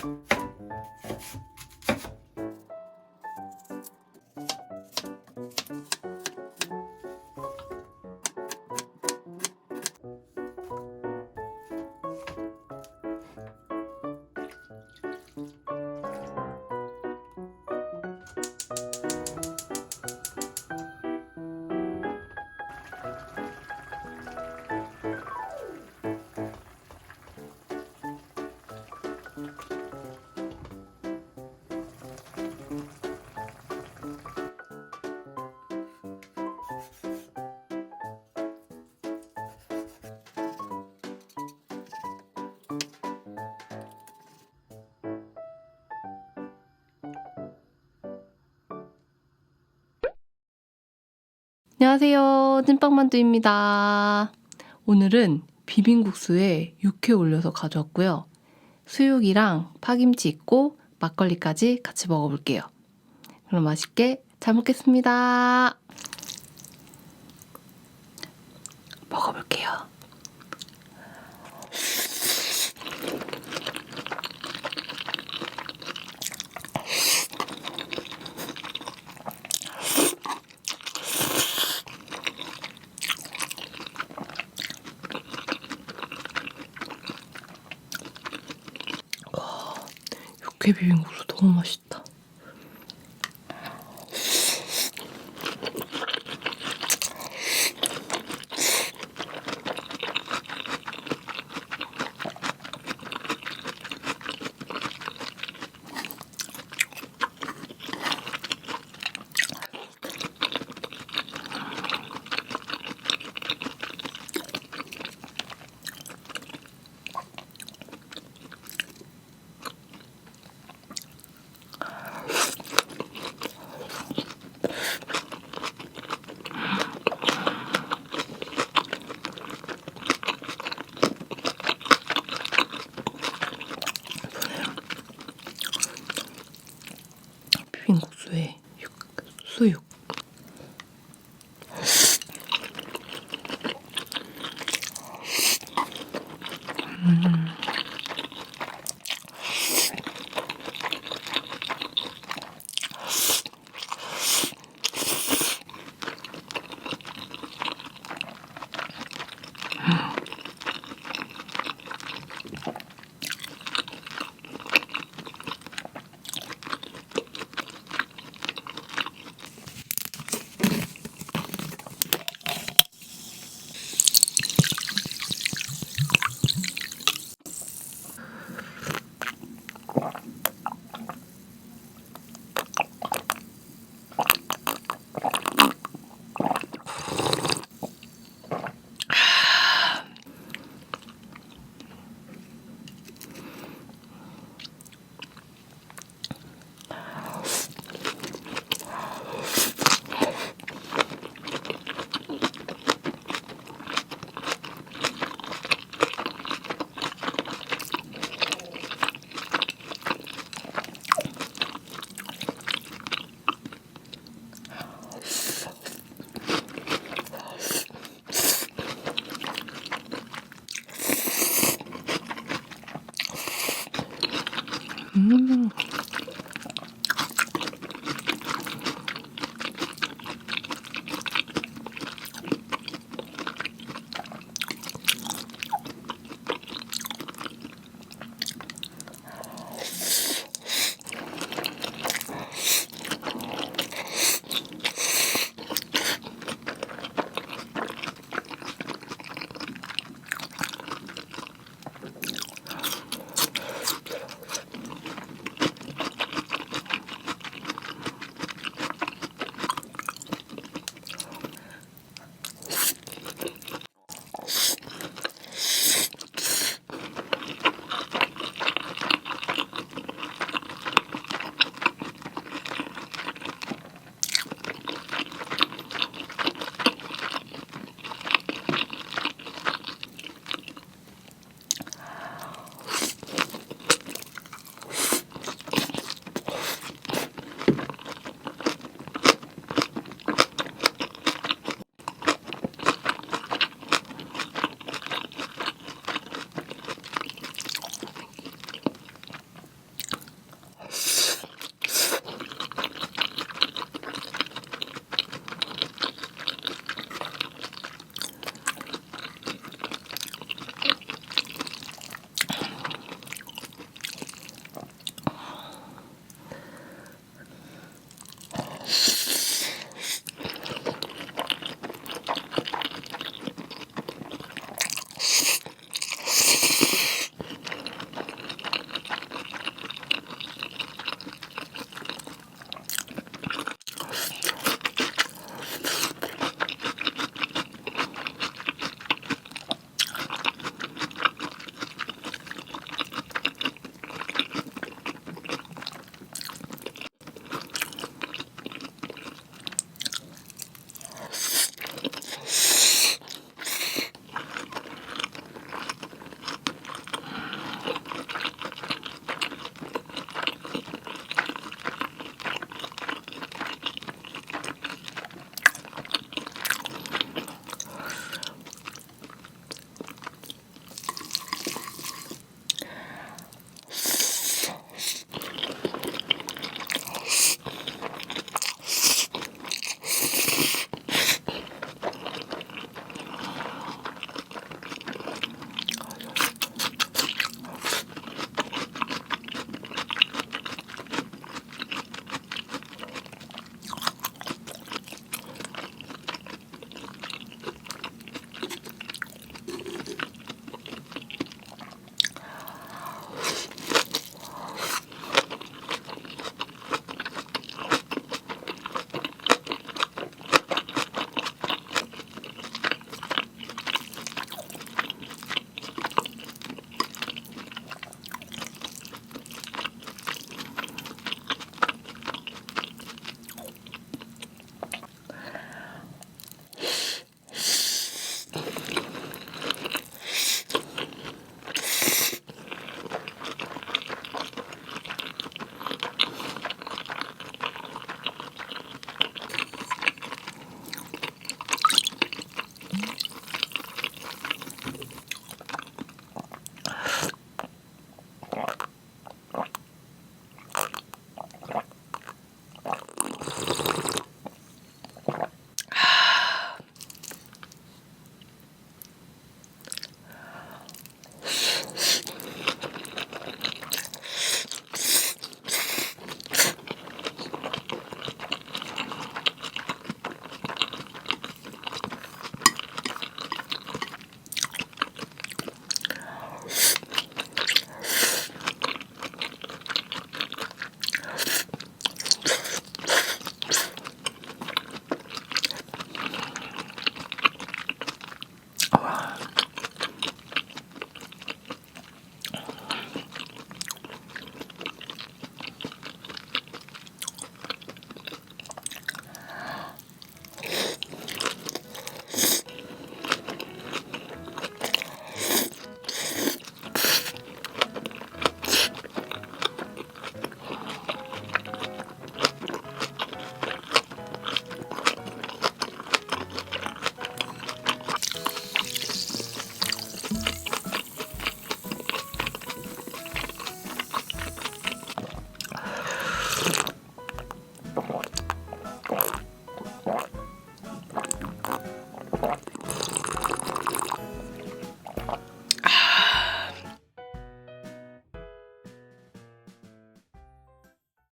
フッ。 안녕하세요. 찐빵만두입니다. 오늘은 비빔국수에 육회 올려서 가져왔고요. 수육이랑 파김치 있고 막걸리까지 같이 먹어볼게요. 그럼 맛있게 잘 먹겠습니다. 먹어볼게요. 육회 비빔국수 너무 맛있다. mm-hmm.